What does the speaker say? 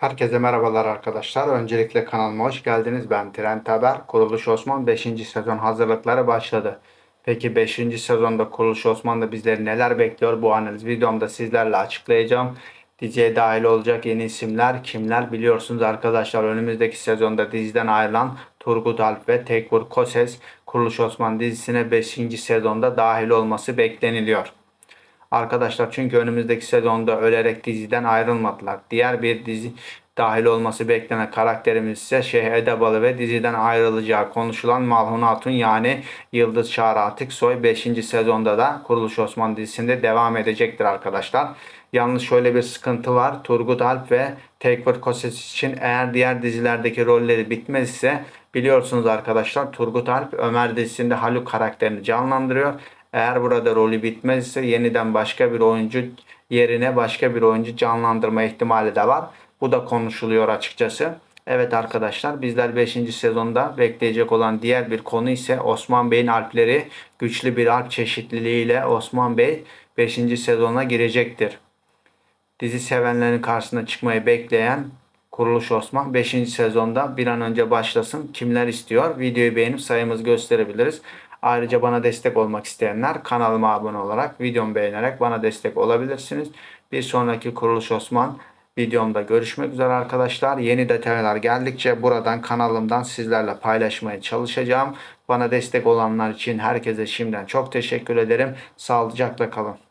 Herkese merhabalar arkadaşlar. Öncelikle kanalıma hoş geldiniz. Ben Trent Haber. Kuruluş Osman 5. sezon hazırlıkları başladı. Peki 5. sezonda Kuruluş Osman'da bizleri neler bekliyor? Bu analiz videomda sizlerle açıklayacağım. Diziye dahil olacak yeni isimler kimler biliyorsunuz arkadaşlar. Önümüzdeki sezonda diziden ayrılan Turgut Alp ve Tekfur Koses Kuruluş Osman dizisine 5. sezonda dahil olması bekleniliyor. Arkadaşlar çünkü önümüzdeki sezonda ölerek diziden ayrılmadılar. Diğer bir dizi dahil olması beklenen karakterimiz ise Şeyh Edebalı ve diziden ayrılacağı konuşulan Malhun Hatun yani Yıldız Çağrı Atiksoy 5. sezonda da Kuruluş Osman dizisinde devam edecektir arkadaşlar. Yalnız şöyle bir sıkıntı var. Turgut Alp ve Tekfur Koses için eğer diğer dizilerdeki rolleri bitmezse biliyorsunuz arkadaşlar Turgut Alp Ömer dizisinde Haluk karakterini canlandırıyor. Eğer burada rolü bitmezse yeniden başka bir oyuncu yerine başka bir oyuncu canlandırma ihtimali de var. Bu da konuşuluyor açıkçası. Evet arkadaşlar bizler 5. sezonda bekleyecek olan diğer bir konu ise Osman Bey'in alpleri güçlü bir alp çeşitliliğiyle Osman Bey 5. sezona girecektir. Dizi sevenlerin karşısına çıkmayı bekleyen Kuruluş Osman 5. sezonda bir an önce başlasın. Kimler istiyor? Videoyu beğenip sayımızı gösterebiliriz. Ayrıca bana destek olmak isteyenler kanalıma abone olarak videomu beğenerek bana destek olabilirsiniz. Bir sonraki Kuruluş Osman videomda görüşmek üzere arkadaşlar. Yeni detaylar geldikçe buradan kanalımdan sizlerle paylaşmaya çalışacağım. Bana destek olanlar için herkese şimdiden çok teşekkür ederim. Sağlıcakla kalın.